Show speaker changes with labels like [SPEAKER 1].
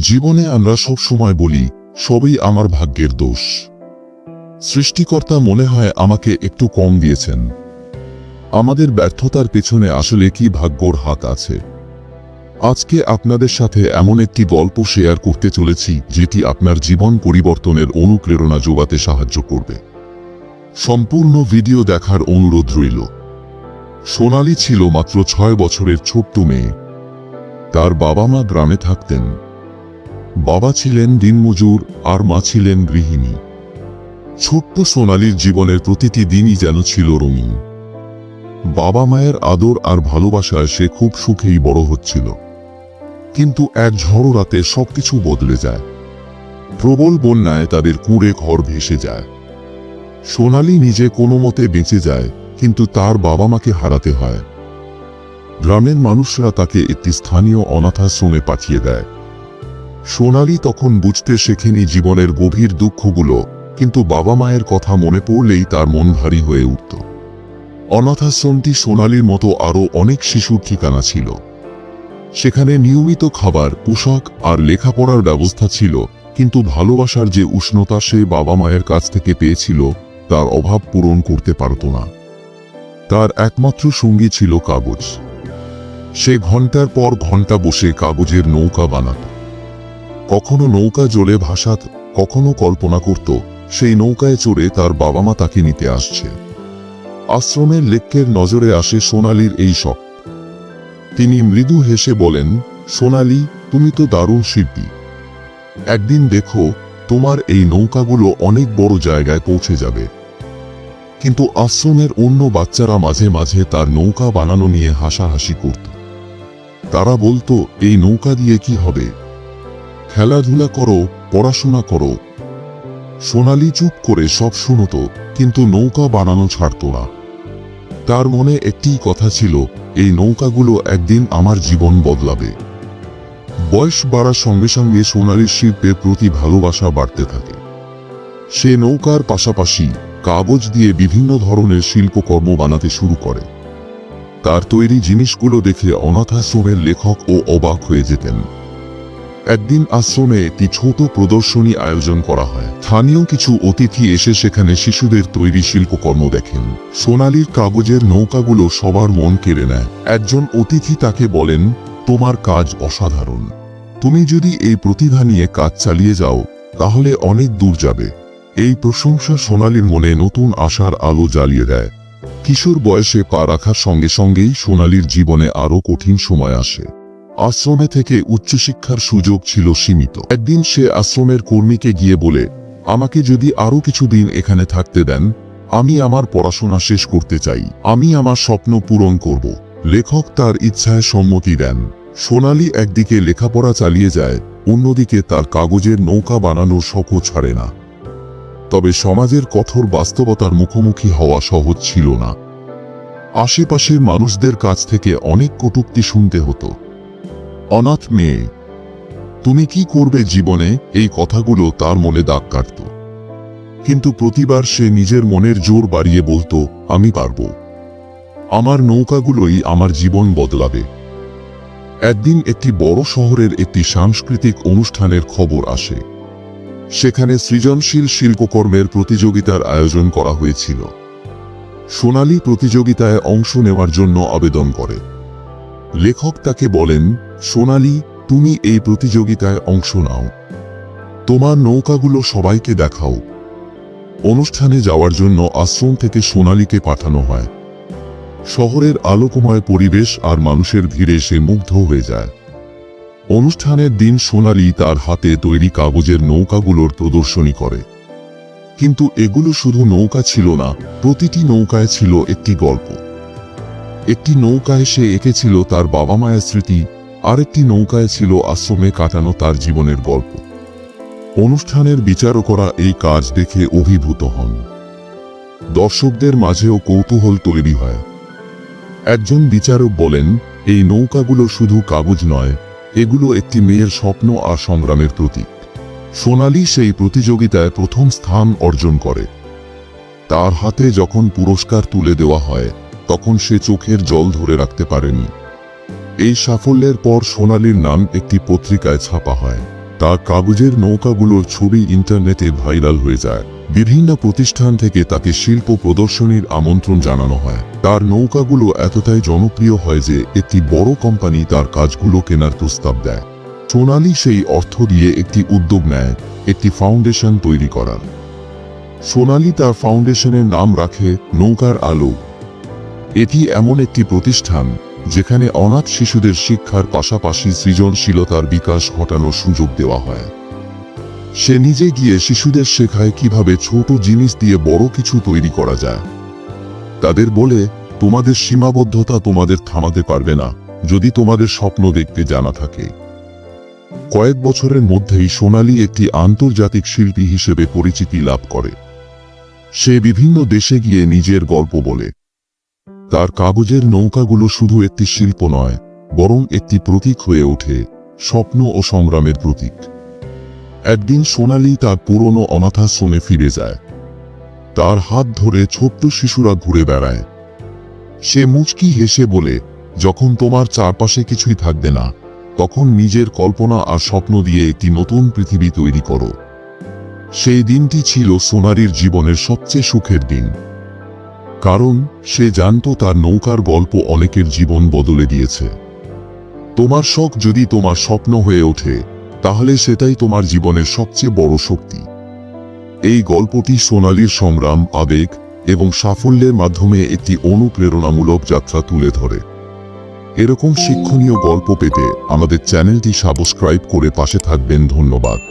[SPEAKER 1] জীবনে আমরা সব সময় বলি, সবই আমার ভাগ্যের দোষ। সৃষ্টিকর্তা মনে হয় আমাকে একটু কম দিয়েছেন। আমাদের ব্যর্থতার পেছনে আসলে কি ভাগ্যর হাত আছে? আজকে আপনাদের সাথে এমন একটি গল্প শেয়ার করতে চলেছি, যেটি আপনার জীবন পরিবর্তনের অনুপ্রেরণা যোগাতে সাহায্য করবে। সম্পূর্ণ ভিডিও দেখার অনুরোধ রইল। সোনালি ছিল মাত্র ছয় বছরের ছোট্ট মেয়ে। তার বাবা মা গ্রামে থাকতেন। বাবা ছিলেন দিনমজুর আর মা ছিলেন গৃহিণী। ছোট্ট সোনালির জীবনের প্রতিটি দিনই যেন ছিল রঙিন। বাবা মায়ের আদর আর ভালোবাসায় সে খুব সুখেই বড় হচ্ছিল। কিন্তু এক ঝড়ো রাতে সবকিছু বদলে যায়। প্রবল বন্যায় তাদের কুঁড়ে ঘর ভেসে যায়। সোনালি নিজে কোনো মতে বেঁচে যায়, কিন্তু তার বাবা মাকে হারাতে হয়। গ্রামের মানুষরা তাকে একটি স্থানীয় অনাথাশ্রমে পাঠিয়ে দেয়। সোনালি তখন বুঝতে শেখেনি জীবনের গভীর দুঃখগুলো, কিন্তু বাবা মায়ের কথা মনে পড়লেই তার মন ভারী হয়ে উঠত। অনাথাশ্রমটি সোনালির মতো আরও অনেক শিশুর ঠিকানা ছিল। সেখানে নিয়মিত খাবার, পোশাক আর লেখাপড়ার ব্যবস্থা ছিল, কিন্তু ভালোবাসার যে উষ্ণতা সে বাবা মায়ের কাছ থেকে পেয়েছিল, তার অভাব পূরণ করতে পারত না। তার একমাত্র সঙ্গী ছিল কাগজ। সে ঘণ্টার পর ঘণ্টা বসে কাগজের নৌকা বানাত। কখনো নৌকা জলে ভাসাত, কখনো কল্পনা করত, সেই নৌকায় চড়ে তার বাবা মা তাকে নিতে আসছে। আশ্রমের লেক্কের নজরে আসে সোনালির এই শখ। তিনি মৃদু হেসে বলেন, সোনালি, তুমি তো দারুণ শিল্পী একদিন দেখো, তোমার এই নৌকাগুলো অনেক বড় জায়গায় পৌঁছে যাবে। কিন্তু আশ্রমের অন্য বাচ্চারা মাঝে মাঝে তার নৌকা বানানো নিয়ে হাসাহাসি করত। তারা বলতো, এই নৌকা দিয়ে কি হবে? খেলাধুলা করো, পড়াশোনা করো। সোনালি চুপ করে সব শুনত, কিন্তু নৌকা বানানো ছাড়ত না। তার মনে একটিই কথা ছিল, এই নৌকাগুলো একদিন আমার জীবন বদলাবে। বয়স বাড়ার সঙ্গে সঙ্গে সোনালির শিল্পের প্রতি ভালোবাসা বাড়তে থাকে। সে নৌকার পাশাপাশি কাগজ দিয়ে বিভিন্ন ধরনের শিল্পকর্ম বানাতে শুরু করে। তার তৈরি জিনিসগুলো দেখে অনাথাশ্রমের লেখক ও অবাক হয়ে যেতেন। একদিন আশ্রমে একটি ছোট প্রদর্শনী আয়োজন করা হয়। স্থানীয় কিছু অতিথি এসে সেখানে শিশুদের তৈরি শিল্পকর্ম দেখেন। সোনালির কাগজের নৌকাগুলো সবার মন কেড়ে নেয়। একজন অতিথি তাকে বলেন, তোমার কাজ অসাধারণ। তুমি যদি এই প্রতিভা নিয়ে কাজ চালিয়ে যাও, তাহলে অনেক দূর যাবে এই প্রশংসা সোনালির মনে নতুন আশার আলো জ্বালিয়ে দেয়। কিশোর বয়সে পা রাখার সঙ্গে সঙ্গেই সোনালির জীবনে আরও কঠিন সময় আসে। আশ্রমে থেকে উচ্চশিক্ষার সুযোগ ছিল সীমিত। একদিন সে আশ্রমের কর্মীকে গিয়ে বলে, আমাকে যদি আরও কিছুদিন এখানে থাকতে দেন, আমি আমার পড়াশোনা শেষ করতে চাই। আমি আমার স্বপ্ন পূরণ করব। লেখক তার ইচ্ছায় সম্মতি দেন। সোনালি একদিকে লেখাপড়া চালিয়ে যায়, অন্যদিকে তার কাগজের নৌকা বানানোর শখও ছাড়ে না। তবে সমাজের কঠোর বাস্তবতার মুখোমুখি হওয়া সহজ ছিল না। আশেপাশের মানুষদের কাছ থেকে অনেক কটূক্তি শুনতে হতো। অনাথ মেয়ে, তুমি কি করবে জীবনে? এই কথাগুলো তার মনে দাগ কাটত। কিন্তু প্রতিবার সে নিজের মনের জোর বাড়িয়ে বলতো, আমি পারব। আমার নৌকাগুলোই আমার জীবন বদলাবে। একদিন একটি বড় শহরের একটি সাংস্কৃতিক অনুষ্ঠানের খবর আসে। সেখানে সৃজনশীল শিল্পকর্মের প্রতিযোগিতার আয়োজন করা হয়েছিল। সোনালী প্রতিযোগিতায় অংশ নেওয়ার জন্য আবেদন করে। লেখক তাকে বলেন, সোনালি, তুমি এই প্রতিযোগিতায় অংশ নাও। তোমার নৌকাগুলো সবাইকে দেখাও। অনুষ্ঠানে যাওয়ার জন্য আশ্রম থেকে সোনালীকে পাঠানো হয়। শহরের আলোকময় পরিবেশ আর মানুষের ভিড়ে সে মুগ্ধ হয়ে যায়। অনুষ্ঠানের দিন সোনালি তার হাতে তৈরি কাগজের নৌকাগুলোর প্রদর্শনী করে। কিন্তু এগুলো শুধু নৌকা ছিল না, প্রতিটি নৌকায় ছিল একটি গল্প। একটি নৌকায় সে এঁকেছিল তার বাবা মায়ের স্মৃতি, আরেকটি নৌকায় ছিল আশ্রমে কাটানো তার জীবনের গল্প। অনুষ্ঠানের বিচারকরা এই কাজ দেখে অভিভূত হন। দর্শকদের মাঝেও কৌতূহল তৈরি হয়। একজন বিচারক বলেন, এই নৌকাগুলো শুধু কাগজ নয়, এগুলো একটি মেয়ের স্বপ্ন আর সংগ্রামের প্রতীক। সোনালি সেই প্রতিযোগিতায় প্রথম স্থান অর্জন করে। তার হাতে যখন পুরস্কার তুলে দেওয়া হয় তখন সে চোখের জল ধরে রাখতে পারেনি। এই সাফল্যের পর সোনালীর নাম একটি পত্রিকায় ছাপা হয়। তার কাগজের নৌকাগুলোর ছবি ইন্টারনেটে ভাইরাল হয়ে যায়। বিভিন্ন প্রতিষ্ঠান থেকে তাকে শিল্প প্রদর্শনীর আমন্ত্রণ জানানো হয়। তার নৌকাগুলো এতটাই জনপ্রিয় হয় যে একটি বড় কোম্পানি তার কাজগুলো কেনার প্রস্তাব দেয়। সোনালি সেই অর্থ দিয়ে একটি উদ্যোগ নেয়, একটি ফাউন্ডেশন তৈরি করার। সোনালি তার ফাউন্ডেশনের নাম রাখে নৌকার আলো। এটি এমন একটি প্রতিষ্ঠান যেখানে অনাথ শিশুদের শিক্ষার পাশাপাশি সৃজনশীলতার বিকাশ ঘটানোর সুযোগ দেওয়া হয়। সে নিজে গিয়ে শিশুদের শেখায় কীভাবে ছোট জিনিস দিয়ে বড় কিছু তৈরি করা যায়। তাদের বলে, তোমাদের সীমাবদ্ধতা তোমাদের থামাতে পারবে না, যদি তোমাদের স্বপ্ন দেখতে জানা থাকে। কয়েক বছরের মধ্যেই সোনালি একটি আন্তর্জাতিক শিল্পী হিসেবে পরিচিতি লাভ করে। সে বিভিন্ন দেশে গিয়ে নিজের গল্প বলে। তার কাগজের নৌকাগুলো শুধু একটি শিল্প নয়, বরং একটি প্রতীক হয়ে ওঠে, স্বপ্ন ও সংগ্রামের প্রতীক। একদিন সোনালি তার পুরনো অনাথা অনাথাশ্রমে ফিরে যায়। তার হাত ধরে ছোট্ট শিশুরা ঘুরে বেড়ায়। সে মুচকি হেসে বলে, যখন তোমার চারপাশে কিছুই থাকবে না, তখন নিজের কল্পনা আর স্বপ্ন দিয়ে একটি নতুন পৃথিবী তৈরি করো। সেই দিনটি ছিল সোনারির জীবনের সবচেয়ে সুখের দিন। কারণ সে জানত তার নৌকার গল্প অনেকের জীবন বদলে দিয়েছে। তোমার শখ যদি তোমার স্বপ্ন হয়ে ওঠে, তাহলে সেটাই তোমার জীবনের সবচেয়ে বড় শক্তি। এই গল্পটি সোনালীর সংগ্রাম, আবেগ এবং সাফল্যের মাধ্যমে একটি অনুপ্রেরণামূলক যাত্রা তুলে ধরে। এরকম শিক্ষণীয় গল্প পেতে আমাদের চ্যানেলটি সাবস্ক্রাইব করে পাশে থাকবেন। ধন্যবাদ।